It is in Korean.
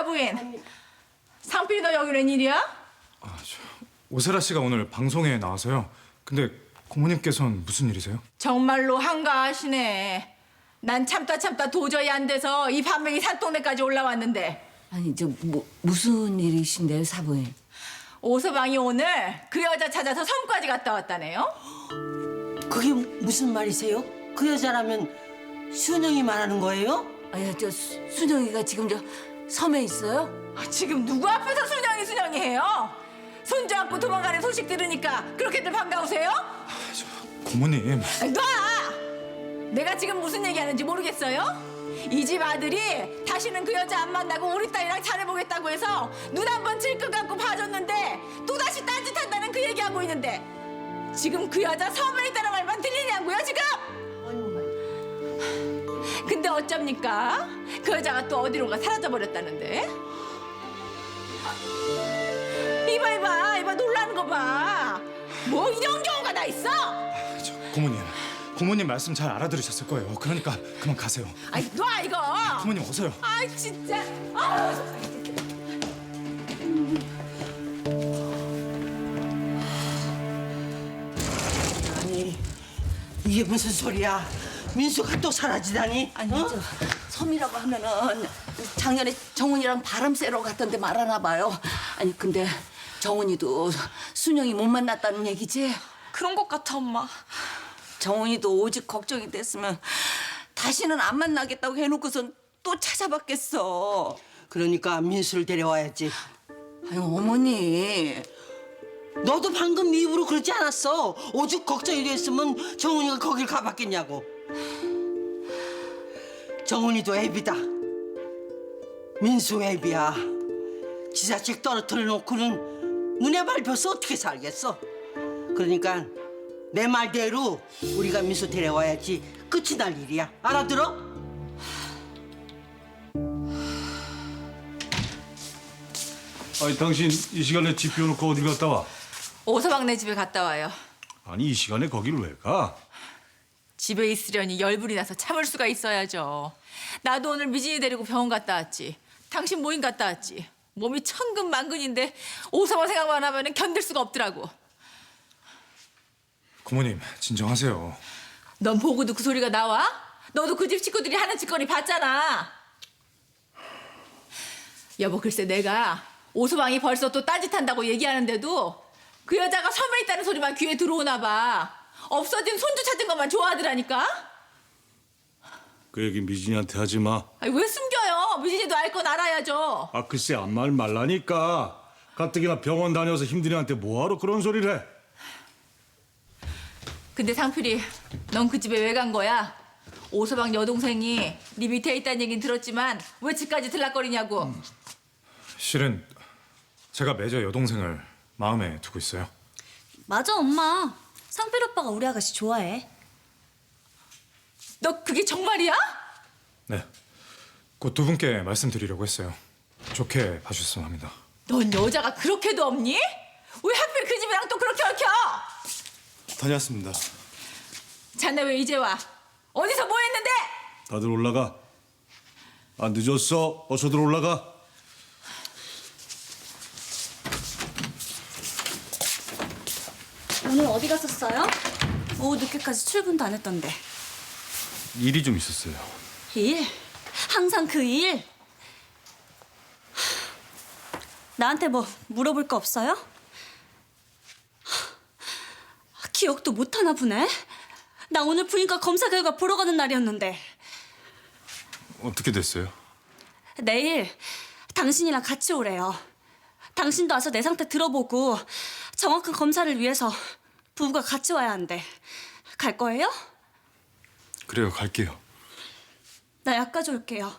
사부인 상필이 너 여기 웬일이야? 아, 저, 오세라 씨가 오늘 방송에 나와서요. 근데 고모님께서는 무슨 일이세요? 정말로 한가하시네 난 참다 참다 도저히 안 돼서 이 반명이 산동네까지 올라왔는데 아니 저 뭐, 무슨 일이신데요 사부인? 오서방이 오늘 그 여자 찾아서 섬까지 갔다 왔다네요 그게 무슨 말이세요? 그 여자라면 순영이 말하는 거예요? 아야 저 수- 순영이가 지금 저 섬에 있어요? 아, 지금 누구 앞에서 순영이 순영이 해요? 손주 안고 도망가는 소식 들으니까 그렇게들 반가우세요? 고모님, 아니, 놔! 내가 지금 무슨 얘기하는지 모르겠어요? 이 집 아들이 다시는 그 여자 안 만나고 우리 딸이랑 잘해보겠다고 해서 눈 한 번 질것 갖고 봐줬는데 또다시 딴짓한다는 그 얘기하고 있는데 지금 그 여자 섬에 있다는 말만 들리냐고요 지금? 어쩝니까? 그 여자가 또 어디론가 사라져 버렸다는데? 이봐 이봐 이봐 놀라는 거 봐 뭐 이런 경우가 다 있어? 저, 고모님, 고모님 말씀 잘 알아들으셨을 거예요. 그러니까 그만 가세요. 아이 놔 이거. 고모님 어서요. 아이 진짜. 아, 아니 이게 무슨 소리야? 민수가 또 사라지다니? 아니 어? 저 섬이라고 하면은 작년에 정훈이랑 바람 쐬러 갔던데 말하나 봐요. 아니 근데 정훈이도 순영이 못 만났다는 얘기지? 그런 것 같아 엄마. 정훈이도 오직 걱정이 됐으면 다시는 안 만나겠다고 해놓고선 또 찾아봤겠어. 그러니까 민수를 데려와야지. 아유 어머니 너도 방금 네 입으로 그러지 않았어? 오죽 걱정이 됐으면 정훈이가 거길 가봤겠냐고. 정훈이도 애비다. 민수 애비야. 지자책 떨어뜨려 놓고는 눈에 밟혀서 어떻게 살겠어? 그러니까 내 말대로 우리가 민수 데려와야지 끝이 날 일이야. 알아들어? 아니 당신 이 시간에 집 비워놓고 어딜 갔다 와? 오서방네 집에 갔다 와요. 아니 이 시간에 거길 왜 가? 집에 있으려니 열불이 나서 참을 수가 있어야죠. 나도 오늘 미진이 데리고 병원 갔다 왔지. 당신 모임 갔다 왔지. 몸이 천근만근인데 오서방 생각만 하면 견딜 수가 없더라고. 고모님 진정하세요. 넌 보고도 그 소리가 나와? 너도 그 집 식구들이 하는 짓거리 봤잖아. 여보 글쎄 내가 오서방이 벌써 또 딴짓한다고 얘기하는데도 그 여자가 섬에 있다는 소리만 귀에 들어오나 봐. 없어진 손주 찾은 것만 좋아하더라니까. 그 얘기 미진이한테 하지 마. 아니, 왜 숨겨요? 미진이도 알 건 알아야죠. 아 글쎄 아무 말 말라니까. 가뜩이나 병원 다녀서 힘든 애한테 뭐하러 그런 소리를 해? 근데 상필이 넌 그 집에 왜 간 거야? 오서방 여동생이 네 밑에 있다는 얘긴 들었지만 왜 집까지 들락거리냐고. 실은 제가 매저 여동생을 마음에 두고 있어요. 맞아 엄마. 상필 오빠가 우리 아가씨 좋아해. 너 그게 정말이야? 네, 곧 두 분께 말씀드리려고 했어요. 좋게 봐주셨으면 합니다. 넌 여자가 그렇게도 없니? 왜 하필 그 집이랑 또 그렇게 얽혀? 다녀왔습니다. 자네 왜 이제 와? 어디서 뭐 했는데? 다들 올라가. 아 늦었어. 어서들 올라가. 오늘 어디 갔었어요? 오후 늦게까지 출근도 안 했던데. 일이 좀 있었어요. 일? 항상 그 일? 나한테 뭐 물어볼 거 없어요? 기억도 못 하나 보네. 나 오늘 부인과 검사 결과 보러 가는 날이었는데 어떻게 됐어요? 내일 당신이랑 같이 오래요. 당신도 와서 내 상태 들어보고 정확한 검사를 위해서 부부가 같이 와야 한대. 갈 거예요? 그래요 갈게요. 나 약까지 올게요.